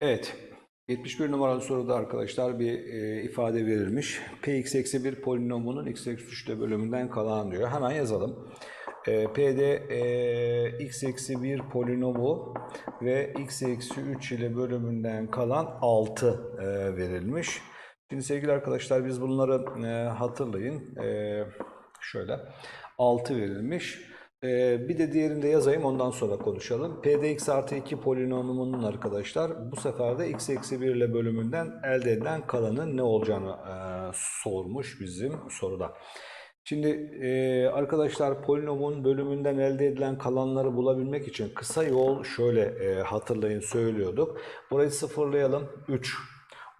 Evet. 71 numaralı soruda arkadaşlar bir e, ifade verilmiş. Px eksi 1 polinomunun x eksi 3'te bölümünden kalan diyor. Hemen yazalım. E, P'de e, x eksi 1 polinomu ve x eksi 3 ile bölümünden kalan 6 e, verilmiş. Şimdi sevgili arkadaşlar biz bunları e, hatırlayın. E, şöyle 6 verilmiş. Ee, bir de diğerini de yazayım ondan sonra konuşalım. P'de x artı 2 polinomunun arkadaşlar bu sefer de x eksi 1 ile bölümünden elde edilen kalanın ne olacağını e, sormuş bizim soruda. Şimdi e, arkadaşlar polinomun bölümünden elde edilen kalanları bulabilmek için kısa yol şöyle e, hatırlayın söylüyorduk. Burayı sıfırlayalım 3.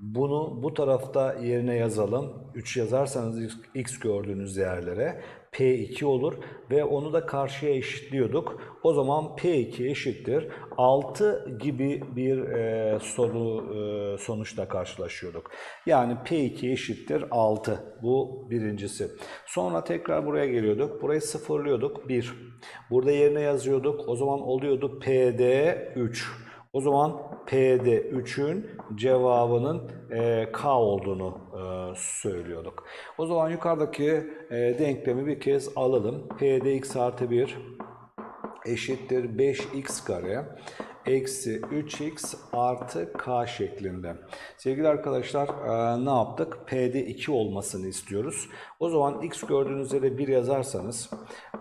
Bunu bu tarafta yerine yazalım. 3 yazarsanız x- gördüğünüz değerlere P2 olur ve onu da karşıya eşitliyorduk. O zaman P2 eşittir 6 gibi bir e, soru e, sonuçla karşılaşıyorduk. Yani P2 eşittir 6. Bu birincisi. Sonra tekrar buraya geliyorduk. Burayı sıfırlıyorduk 1. Burada yerine yazıyorduk. O zaman oluyordu PD 3. O zaman P'de 3'ün cevabının e, K olduğunu e, söylüyorduk. O zaman yukarıdaki e, denklemi bir kez alalım. P'de x artı 1 eşittir 5x kare eksi 3x artı k şeklinde. Sevgili arkadaşlar e, ne yaptık? P'de 2 olmasını istiyoruz. O zaman x gördüğünüz yere 1 yazarsanız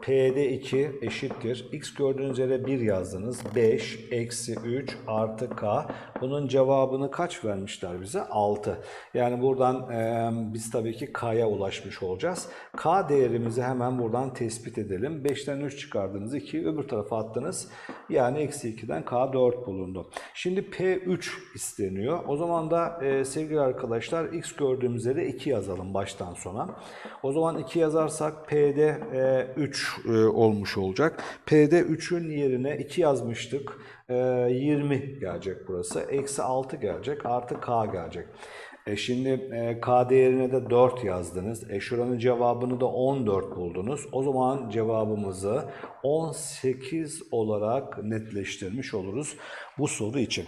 P'de 2 eşittir. X gördüğünüz yere 1 yazdınız. 5 eksi 3 artı k. Bunun cevabını kaç vermişler bize? 6. Yani buradan e, biz tabii ki k'ya ulaşmış olacağız. K değerimizi hemen buradan tespit edelim. 5'ten 3 çıkardınız 2 öbür tarafa attınız. Yani eksi 2'den k 4 bulundu. Şimdi P3 isteniyor. O zaman da e, sevgili arkadaşlar x gördüğümüz yere 2 yazalım baştan sona. O zaman 2 yazarsak P'de e, 3 e, olmuş olacak. P'de 3'ün yerine 2 yazmıştık. E, 20 gelecek burası. Eksi 6 gelecek. Artı K gelecek. E şimdi e, K değerine de 4 yazdınız. E şuranın cevabını da 14 buldunuz. O zaman cevabımızı 18 olarak netleştirmiş oluruz bu soru için.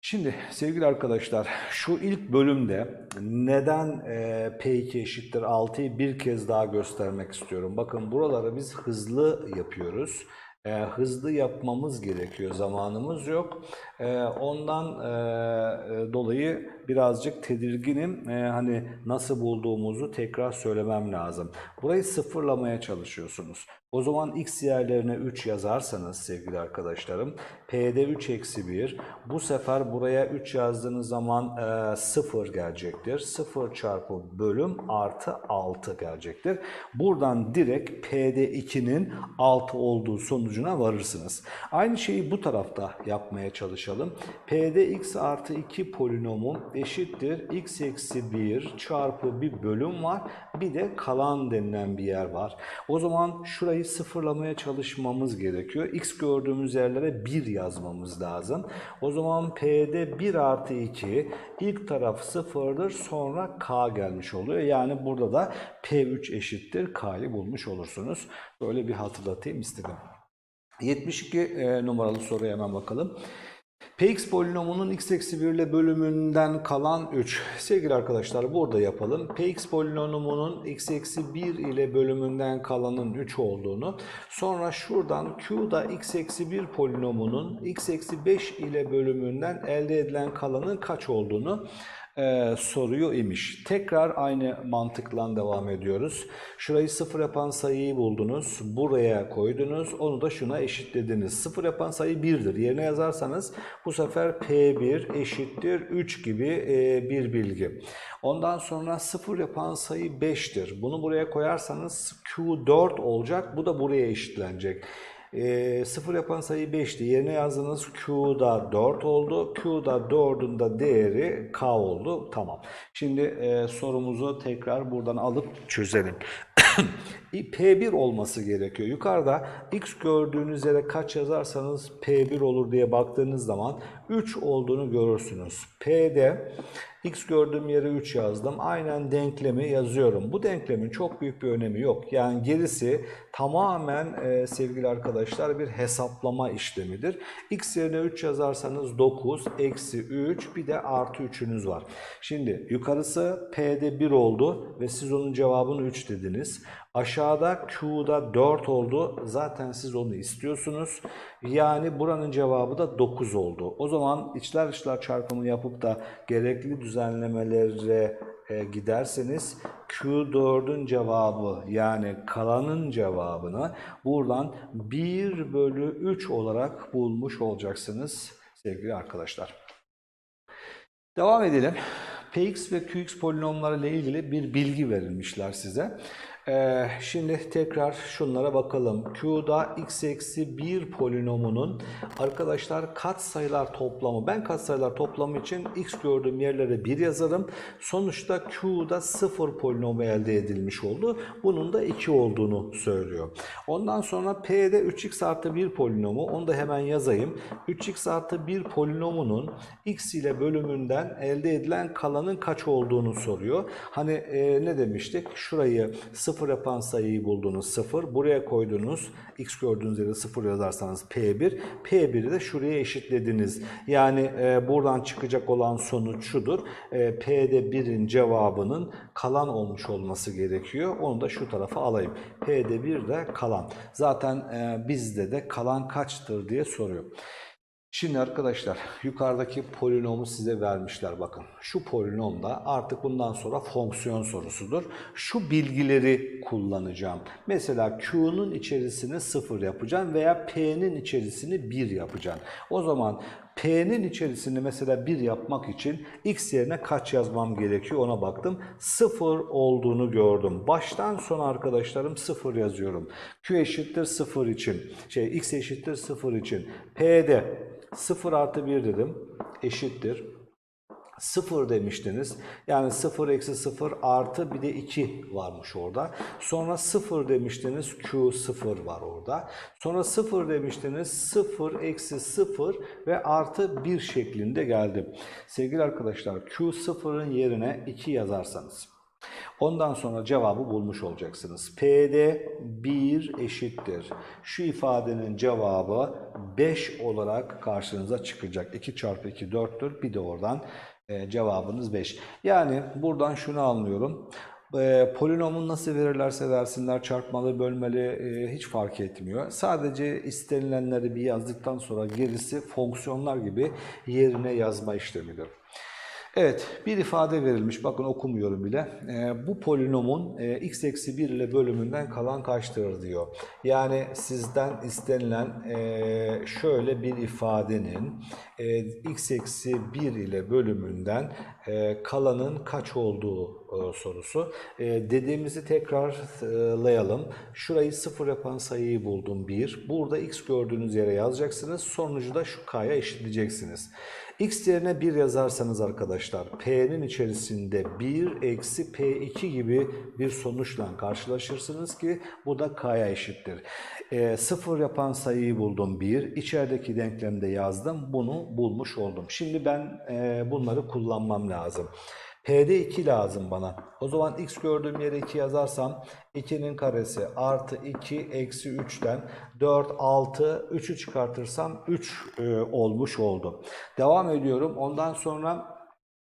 Şimdi sevgili arkadaşlar şu ilk bölümde neden e, P2 eşittir 6'yı bir kez daha göstermek istiyorum. Bakın buraları biz hızlı yapıyoruz. E, hızlı yapmamız gerekiyor. Zamanımız yok. E, ondan e, e, dolayı birazcık tedirginim. E, hani nasıl bulduğumuzu tekrar söylemem lazım. Burayı sıfırlamaya çalışıyorsunuz. O zaman x yerlerine 3 yazarsanız sevgili arkadaşlarım P'de 3 eksi 1 bu sefer buraya 3 yazdığınız zaman e, 0 gelecektir. 0 çarpı bölüm artı 6 gelecektir. Buradan direkt P'de 2'nin 6 olduğu sonucuna varırsınız. Aynı şeyi bu tarafta yapmaya çalışalım. P'de x artı 2 polinomu eşittir x eksi 1 çarpı bir bölüm var. Bir de kalan denilen bir yer var. O zaman şurayı sıfırlamaya çalışmamız gerekiyor. X gördüğümüz yerlere 1 yazmamız lazım. O zaman P'de 1 artı 2 ilk taraf sıfırdır sonra K gelmiş oluyor. Yani burada da P3 eşittir K'yı bulmuş olursunuz. Böyle bir hatırlatayım istedim. 72 e, numaralı soruya hemen bakalım. Px polinomunun x eksi 1 ile bölümünden kalan 3. Sevgili arkadaşlar burada yapalım. Px polinomunun x eksi 1 ile bölümünden kalanın 3 olduğunu. Sonra şuradan Q'da x eksi 1 polinomunun x eksi 5 ile bölümünden elde edilen kalanın kaç olduğunu e, soruyor imiş. Tekrar aynı mantıkla devam ediyoruz. Şurayı sıfır yapan sayıyı buldunuz. Buraya koydunuz. Onu da şuna eşitlediniz. Sıfır yapan sayı 1'dir. Yerine yazarsanız bu sefer P1 eşittir 3 gibi e, bir bilgi. Ondan sonra sıfır yapan sayı 5'tir. Bunu buraya koyarsanız Q4 olacak. Bu da buraya eşitlenecek. E, sıfır yapan sayı 5'ti. Yerine yazdığınız Q'da 4 oldu. Q'da 4'ün de değeri K oldu. Tamam. Şimdi e, sorumuzu tekrar buradan alıp çözelim. P1 olması gerekiyor. Yukarıda x gördüğünüz yere kaç yazarsanız P1 olur diye baktığınız zaman 3 olduğunu görürsünüz. P'de x gördüğüm yere 3 yazdım. Aynen denklemi yazıyorum. Bu denklemin çok büyük bir önemi yok. Yani gerisi tamamen e, sevgili arkadaşlar bir hesaplama işlemidir. x yerine 3 yazarsanız 9, eksi 3 bir de artı 3'ünüz var. Şimdi yukarısı P'de 1 oldu ve siz onun cevabını 3 dediniz. Aşağıda Q'da 4 oldu. Zaten siz onu istiyorsunuz. Yani buranın cevabı da 9 oldu. O zaman içler dışlar çarpımını yapıp da gerekli düzenlemelere e, giderseniz Q4'ün cevabı yani kalanın cevabını buradan 1 bölü 3 olarak bulmuş olacaksınız sevgili arkadaşlar. Devam edelim. Px ve Qx polinomları ile ilgili bir bilgi verilmişler size. Ee, şimdi tekrar şunlara bakalım. Q'da x eksi 1 polinomunun arkadaşlar katsayılar toplamı. Ben katsayılar toplamı için x gördüğüm yerlere 1 yazarım. Sonuçta Q'da 0 polinomu elde edilmiş oldu. Bunun da 2 olduğunu söylüyor. Ondan sonra P'de 3x artı 1 polinomu. Onu da hemen yazayım. 3x artı 1 polinomunun x ile bölümünden elde edilen kalanın kaç olduğunu soruyor. Hani e, ne demiştik? Şurayı 0 yapan sayıyı buldunuz 0. Buraya koydunuz. X gördüğünüz yere 0 yazarsanız P1. P1'i de şuraya eşitlediniz. Yani e, buradan çıkacak olan sonuç şudur. E, P'de 1'in cevabının kalan olmuş olması gerekiyor. Onu da şu tarafa alayım. P'de 1 de kalan. Zaten e, bizde de kalan kaçtır diye soruyor. Şimdi arkadaşlar yukarıdaki polinomu size vermişler bakın. Şu polinom da artık bundan sonra fonksiyon sorusudur. Şu bilgileri kullanacağım. Mesela Q'nun içerisini 0 yapacağım veya P'nin içerisini 1 yapacağım. O zaman P'nin içerisini mesela 1 yapmak için x yerine kaç yazmam gerekiyor ona baktım. 0 olduğunu gördüm. Baştan sona arkadaşlarım 0 yazıyorum. Q eşittir 0 için, şey x eşittir 0 için. P'de 0 artı 1 dedim eşittir. 0 demiştiniz. Yani 0 eksi 0 artı bir de 2 varmış orada. Sonra 0 demiştiniz. Q 0 var orada. Sonra 0 demiştiniz. 0 eksi 0 ve artı 1 şeklinde geldi. Sevgili arkadaşlar Q 0'ın yerine 2 yazarsanız. Ondan sonra cevabı bulmuş olacaksınız. P'de 1 eşittir. Şu ifadenin cevabı 5 olarak karşınıza çıkacak. 2 çarpı 2 4'tür. Bir de oradan e, cevabınız 5. Yani buradan şunu anlıyorum. E, polinomun nasıl verirlerse versinler çarpmalı, bölmeli e, hiç fark etmiyor. Sadece istenilenleri bir yazdıktan sonra gerisi fonksiyonlar gibi yerine yazma işlemidir. Evet, bir ifade verilmiş. Bakın okumuyorum bile. E, bu polinomun e, x eksi 1 ile bölümünden kalan kaçtır diyor. Yani sizden istenilen e, şöyle bir ifadenin e, x eksi 1 ile bölümünden e, kalanın kaç olduğu e, sorusu. E, dediğimizi tekrarlayalım. Şurayı sıfır yapan sayıyı buldum 1. Burada x gördüğünüz yere yazacaksınız. Sonucu da şu k'ya eşitleyeceksiniz. X yerine 1 yazarsanız arkadaşlar P'nin içerisinde 1 eksi P2 gibi bir sonuçla karşılaşırsınız ki bu da K'ya eşittir. E, 0 yapan sayıyı buldum 1. İçerideki denklemde yazdım. Bunu bulmuş oldum. Şimdi ben e, bunları kullanmam lazım. P'de 2 lazım bana. O zaman x gördüğüm yere 2 yazarsam 2'nin karesi artı 2 eksi 3'ten 4, 6, 3'ü çıkartırsam 3 e, olmuş oldu. Devam ediyorum. Ondan sonra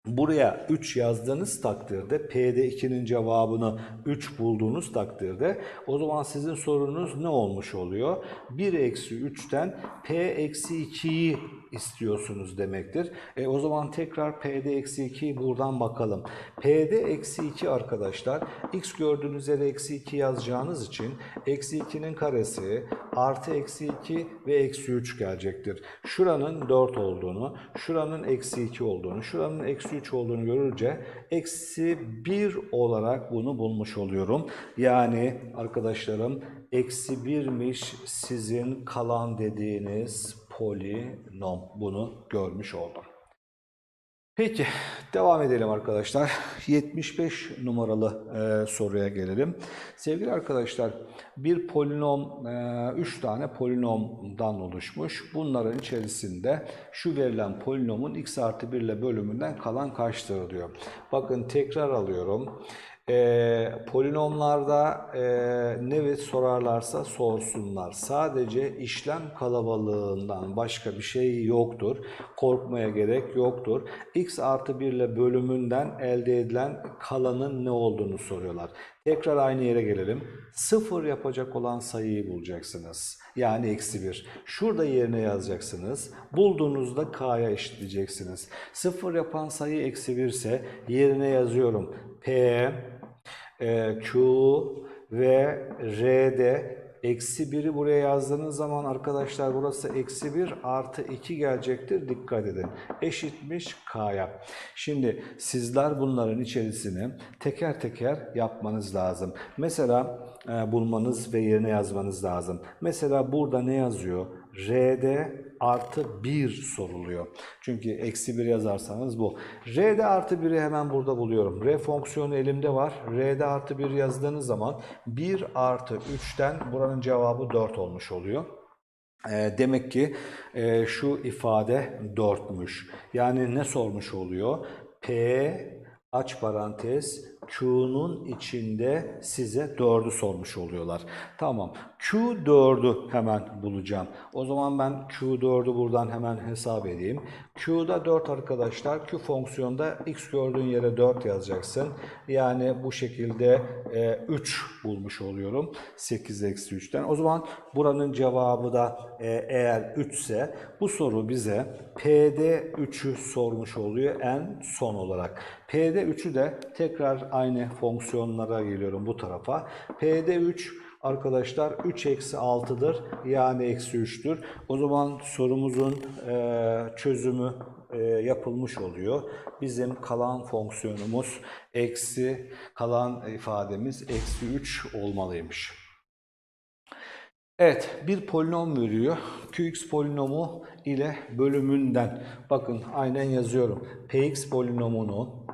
Buraya 3 yazdığınız takdirde P'de 2'nin cevabını 3 bulduğunuz takdirde o zaman sizin sorunuz ne olmuş oluyor? 1 eksi 3'ten P eksi 2'yi istiyorsunuz demektir. E, o zaman tekrar P'de eksi 2'yi buradan bakalım. P'de eksi 2 arkadaşlar x gördüğünüz yere eksi 2 yazacağınız için eksi 2'nin karesi artı eksi 2 ve eksi 3 gelecektir. Şuranın 4 olduğunu, şuranın eksi 2 olduğunu, şuranın eksi 3 olduğunu görünce eksi 1 olarak bunu bulmuş oluyorum. Yani arkadaşlarım eksi 1'miş sizin kalan dediğiniz polinom. Bunu görmüş oldum. Peki devam edelim arkadaşlar. 75 numaralı e, soruya gelelim. Sevgili arkadaşlar bir polinom 3 tane polinomdan oluşmuş. Bunların içerisinde şu verilen polinomun x artı 1 ile bölümünden kalan kaçtır diyor. Bakın tekrar alıyorum. E, polinomlarda e, ne sorarlarsa sorsunlar. Sadece işlem kalabalığından başka bir şey yoktur. Korkmaya gerek yoktur. x artı 1 ile bölümünden elde edilen kalanın ne olduğunu soruyorlar. Tekrar aynı yere gelelim. Sıfır yapacak olan sayıyı bulacaksınız. Yani eksi 1. Şurada yerine yazacaksınız. Bulduğunuzda k'ya eşitleyeceksiniz. Sıfır yapan sayı eksi 1 ise yerine yazıyorum. p e, Q ve R'de eksi 1'i buraya yazdığınız zaman arkadaşlar burası eksi 1 artı 2 gelecektir. Dikkat edin. Eşitmiş K'ya. Şimdi sizler bunların içerisini teker teker yapmanız lazım. Mesela e, bulmanız ve yerine yazmanız lazım. Mesela burada ne yazıyor? R'de artı 1 soruluyor. Çünkü eksi 1 yazarsanız bu. R'de artı 1'i hemen burada buluyorum. R fonksiyonu elimde var. R'de artı 1 yazdığınız zaman 1 artı 3'ten buranın cevabı 4 olmuş oluyor. E, demek ki e, şu ifade 4'müş. Yani ne sormuş oluyor? P aç parantez Q'nun içinde size 4'ü sormuş oluyorlar. Tamam. Q4'ü hemen bulacağım. O zaman ben Q4'ü buradan hemen hesap edeyim. Q'da 4 arkadaşlar. Q fonksiyonda x gördüğün yere 4 yazacaksın. Yani bu şekilde e, 3 bulmuş oluyorum. 8 eksi 3'ten. O zaman buranın cevabı da e, eğer 3 ise bu soru bize P'de 3'ü sormuş oluyor en son olarak. P'de 3'ü de tekrar aynı fonksiyonlara geliyorum bu tarafa. P'de 3 arkadaşlar 3 eksi 6'dır yani eksi 3'tür. O zaman sorumuzun e, çözümü e, yapılmış oluyor. Bizim kalan fonksiyonumuz eksi kalan ifademiz eksi 3 olmalıymış. Evet, bir polinom veriyor. Qx polinomu ile bölümünden. Bakın aynen yazıyorum. Px polinomunu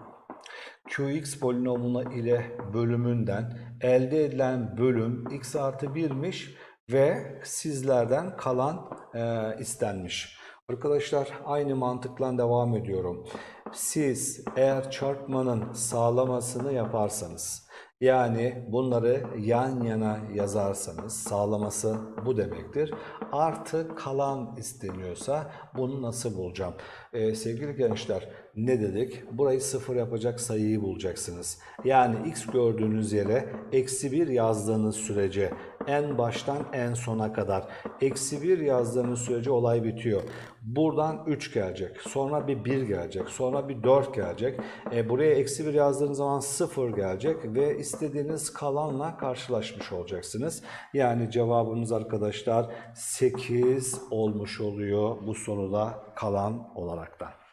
Qx polinomuna ile bölümünden elde edilen bölüm x artı 1'miş ve sizlerden kalan e, istenmiş. Arkadaşlar aynı mantıkla devam ediyorum. Siz eğer çarpmanın sağlamasını yaparsanız yani bunları yan yana yazarsanız sağlaması bu demektir. Artı kalan isteniyorsa bunu nasıl bulacağım? Ee, sevgili gençler ne dedik? Burayı sıfır yapacak sayıyı bulacaksınız. Yani x gördüğünüz yere eksi 1 yazdığınız sürece en baştan en sona kadar eksi 1 yazdığınız sürece olay bitiyor. Buradan 3 gelecek. Sonra bir 1 gelecek. Sonra bir 4 gelecek. E, buraya eksi 1 yazdığınız zaman 0 gelecek ve istediğiniz kalanla karşılaşmış olacaksınız. Yani cevabımız arkadaşlar 8 olmuş oluyor bu soruda kalan olaraktan.